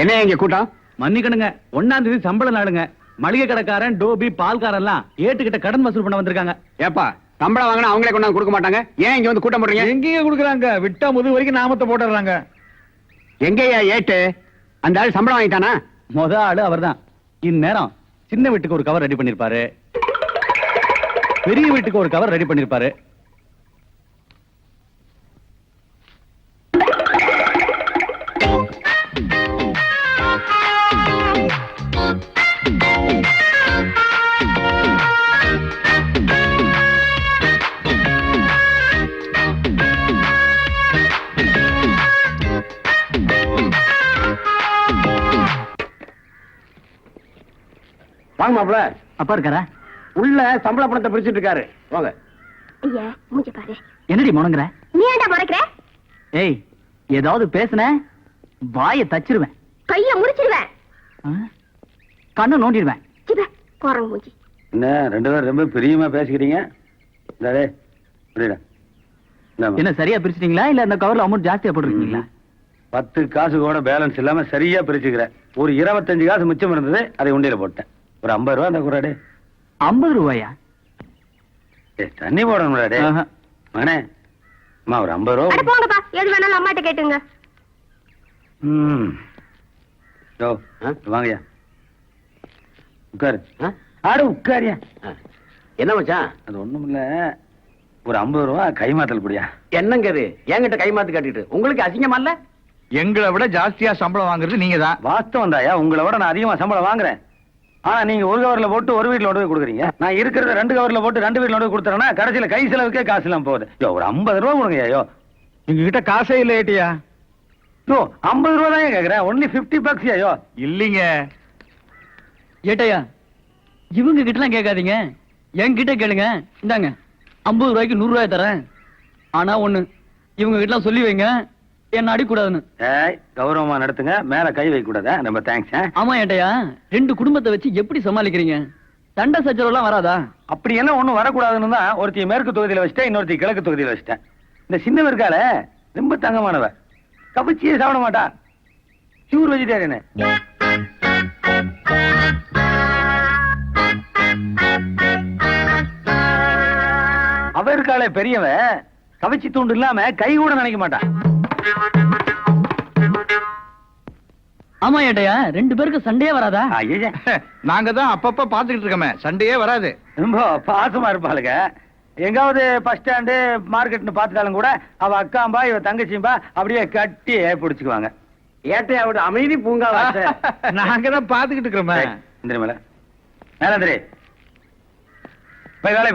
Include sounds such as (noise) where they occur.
என்ன இங்க கூட்டம்? மன்னிக்கணுங்க. ஒன்னாம் தேதி சம்பள நாளுங்க. மளிகை கடைக்காரன் டோபி பால்காரன் எல்லாம் ஏட்டுக்கிட்ட கடன் வசூல் பண்ண வந்திருக்காங்க. ஏப்பா சம்பளம் வாங்கினா அவங்களே கொண்டாந்து கொடுக்க மாட்டாங்க? ஏன் இங்க வந்து கூட்டம் போடுறீங்க? எங்கேயே கொடுக்குறாங்க. விட்டா முது வரைக்கும் நாமத்தை போட்டுறாங்க எங்கேயா ஏட்டு? அந்த ஆள் சம்பளம் வாங்கிட்டானா? முத ஆளு அவர்தான். இந்நேரம் சின்ன வீட்டுக்கு ஒரு கவர் ரெடி பண்ணிருப்பாரு. பெரிய வீட்டுக்கு ஒரு கவர் ரெடி பண்ணிருப்பாரு. வாங்க மாப்பிள அப்பா இருக்காரா? உள்ள சம்பள பணத்தை பிரிச்சுட்டு இருக்காரு. வாங்க. ஐயா மூஞ்சி பாரு. என்னடி முணங்குற? நீ ஏன்டா முறைக்கிற? ஏய் ஏதாவது பேசுன? வாயை தச்சிருவேன். கைய முறிச்சிருவேன் ஆ? கண்ணை நோண்டிடுவேன். மூஞ்சி. என்ன ரெண்டு பேரும் ரொம்ப பிரியமா பேசிக்கிறீங்க? இந்தாடே. இந்தாம்மா. என்ன சரியா பிரிச்சிட்டீங்களா? இல்ல அந்த கவர்ல அமௌண்ட் ஜாஸ்தியா போட்டுருக்கீங்களா? பத்து காசு கூட பேலன்ஸ் இல்லாம சரியா பிரிச்சுக்கிறேன் ஒரு இருபத்தஞ்சு காசு மிச்சம் இருந்தது அதை உண்டியில போட்டேன். ஒரு ஐம்பது ரூபா அந்த குறாடே ஐம்பது ரூபாயா? தண்ணி ஆஹா. மகனே அம்மா ஒரு ஐம்பது அட ரூபா போங்கப்பா. எது வேணாலும் அம்மாட்ட கேட்டுங்க. ம். யோ வாங்கய்யா. உட்காரு. ஆடு உட்காரியா. என்ன மச்சான்? அது ஒண்ணும் இல்ல ஒரு ஐம்பது ரூபா கைமாத்தல் புடியா என்னங்க இது என்கிட்ட கை மாத்து காட்டிட்டு. உங்களுக்கு அசிங்கமா இல்ல? எங்களை விட ஜாஸ்தியா சம்பளம் வாங்குறது நீங்க தான் வாஸ்தவம் தாயா உங்களை விட நான் அதிகமா சம்பளம் வாங்குறேன். ஆனா நீங்க ஒரு கவர்ல போட்டு ஒரு வீட்ல கொண்டு போய் கொடுக்குறீங்க. நான் இருக்கிறத ரெண்டு கவர்ல போட்டு ரெண்டு வீட்ல கொண்டு போய் கொடுத்துறேன்னா கடைசியில கை செலவுக்கே காசு இல்லாம போகுது. ஒரு ஐம்பது ரூபா கொடுங்க ஐயோ எங்க கிட்ட காசே இல்ல ஏட்டியா யோ ஐம்பது ரூபா தான் கேக்குறேன். ஒன்லி பிப்டி பக்ஸ் ஐயோ இல்லீங்க. ஏட்டையா இவங்க கிட்டலாம் கேட்காதீங்க. என்கிட்ட கேளுங்க. இந்தாங்க ஐம்பது ரூபாய்க்கு நூறு ரூபாய் தரேன். ஆனா ஒண்ணு இவங்க கிட்டலாம் சொல்லி வைங்க. என்ன அடிக்கூடாதுன்னு. கௌரவமா நடத்துங்க. மேல கை வைக்க கூடாதா? ரொம்ப தேங்க்ஸ் ஆமா ஏட்டையா ரெண்டு குடும்பத்தை வச்சு எப்படி சமாளிக்கிறீங்க? சண்டை சச்சரவுலாம் வராதா? அப்படி என்ன ஒண்ணும் வரக்கூடாதுன்னு தான் ஒருத்தி மேற்கு தொகுதியில வச்சிட்டேன் இன்னொருத்தி கிழக்கு தொகுதியில வச்சிட்டேன். இந்த சின்னவ இருக்காளே ரொம்ப தங்கமானவ. கவிச்சியே சாப்பிட மாட்டா. பியூர் வெஜிடேரியனு அவ இருக்காளே பெரியவ. கவிச்சி தூண்டு இல்லாம கை கூட நினைக்க மாட்டா. ஆமா ஏட்டையா ரெண்டு பேருக்கு சண்டையே வராதா? ஐயே நாங்க தான் அப்பப்ப பாத்துக்கிட்டு இருக்கோமே சண்டையே வராது. ரொம்ப பாசமா இருப்பாளுங்க. எங்காவது பஸ் ஸ்டாண்டு மார்க்கெட்னு பார்த்துட்டாலும் கூட அவ அக்காம்பா இவ தங்கச்சிம்பா அப்படியே கட்டி பிடிச்சுக்குவாங்க ஏட்டையாவோட அமைதி பூங்கா (laughs) நாங்க தான் பாத்துக்கிட்டு இருக்கிறோமே இந்திரி மேல மேல இந்திரி போய் வேலை